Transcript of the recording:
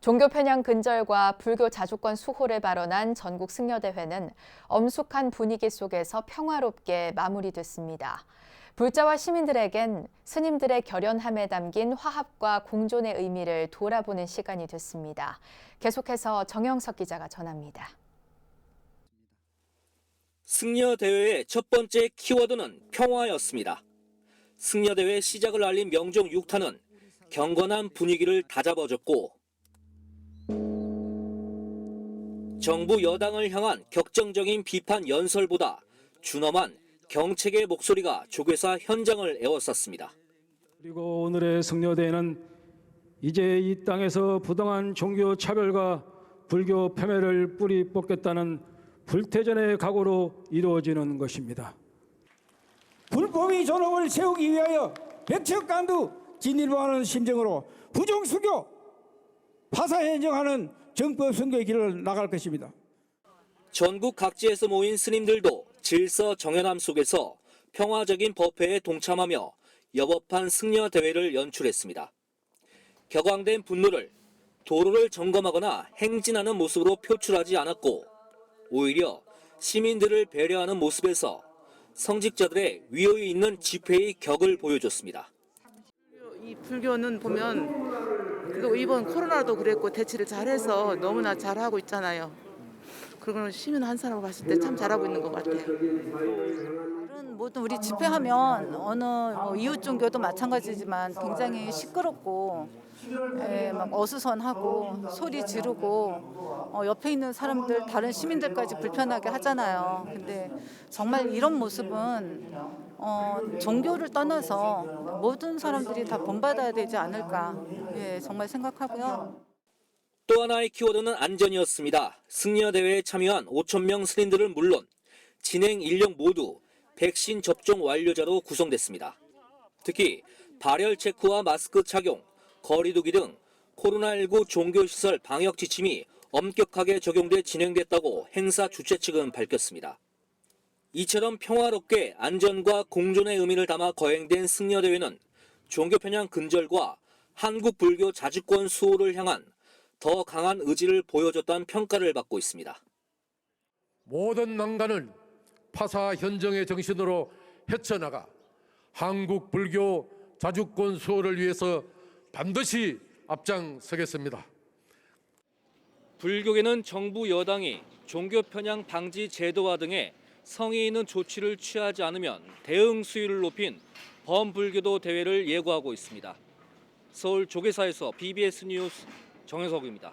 종교 편향 근절과 불교 자주권 수호를 발언한 전국 승려대회는 엄숙한 분위기 속에서 평화롭게 마무리됐습니다. 불자와 시민들에겐 스님들의 결연함에 담긴 화합과 공존의 의미를 돌아보는 시간이 됐습니다. 계속해서 정영석 기자가 전합니다. 승려 대회의 첫 번째 키워드는 평화였습니다. 승려 대회 시작을 알린 명종 6타는 경건한 분위기를 다잡아줬고 정부 여당을 향한 격정적인 비판 연설보다 준엄한 경책의 목소리가 조계사 현장을 에워쌌습니다. 그리고 오늘의 승려대회는 이제 이 땅에서 부당한 종교 차별과 불교 폄훼를 뿌리 뽑겠다는 불태전의 각오로 이루어지는 것입니다. 불법의 존엄을 세우기 위하여 백척간두 진일보하는 심정으로 부정수교 파사행정하는 정법 선거의 길을 나갈 것입니다. 전국 각지에서 모인 스님들도 질서 정연함 속에서 평화적인 법회에 동참하며 여법한 승려 대회를 연출했습니다. 격앙된 분노를 도로를 점검하거나 행진하는 모습으로 표출하지 않았고 오히려 시민들을 배려하는 모습에서 성직자들의 위호에 있는 집회의 격을 보여줬습니다. 이 불교는 보면 그거 이번 코로나도 그랬고 대처를 잘해서 너무나 잘하고 있잖아요. 그리고 시민 한 사람을 봤을 때 참 잘하고 있는 것 같아요. 모든 우리 집회하면 어느 뭐 이웃 종교도 마찬가지지만 굉장히 시끄럽고 예, 막 어수선하고 소리 지르고 어, 옆에 있는 사람들 다른 시민들까지 불편하게 하잖아요. 근데 정말 이런 모습은 어, 종교를 떠나서 모든 사람들이 다 본받아야 되지 않을까 예, 정말 생각하고요. 또 하나의 키워드는 안전이었습니다. 승려 대회에 참여한 5천 명 스님들은 물론 진행 인력 모두 백신 접종 완료자로 구성됐습니다. 특히 발열 체크와 마스크 착용, 거리두기 등 코로나19 종교시설 방역 지침이 엄격하게 적용돼 진행됐다고 행사 주최 측은 밝혔습니다. 이처럼 평화롭게 안전과 공존의 의미를 담아 거행된 승려 대회는 종교 편향 근절과 한국 불교 자주권 수호를 향한 더 강한 의지를 보여줬다는 평가를 받고 있습니다. 모든 난간을 파사 현정의 정신으로 헤쳐나가 한국 불교 자주권 수호를 위해서 반드시 앞장서겠습니다. 불교계는 정부 여당이 종교 편향 방지 제도화 등의 성의 있는 조치를 취하지 않으면 대응 수위를 높인 범불교도 대회를 예고하고 있습니다. 서울 조계사에서 BBS 뉴스 정현석입니다.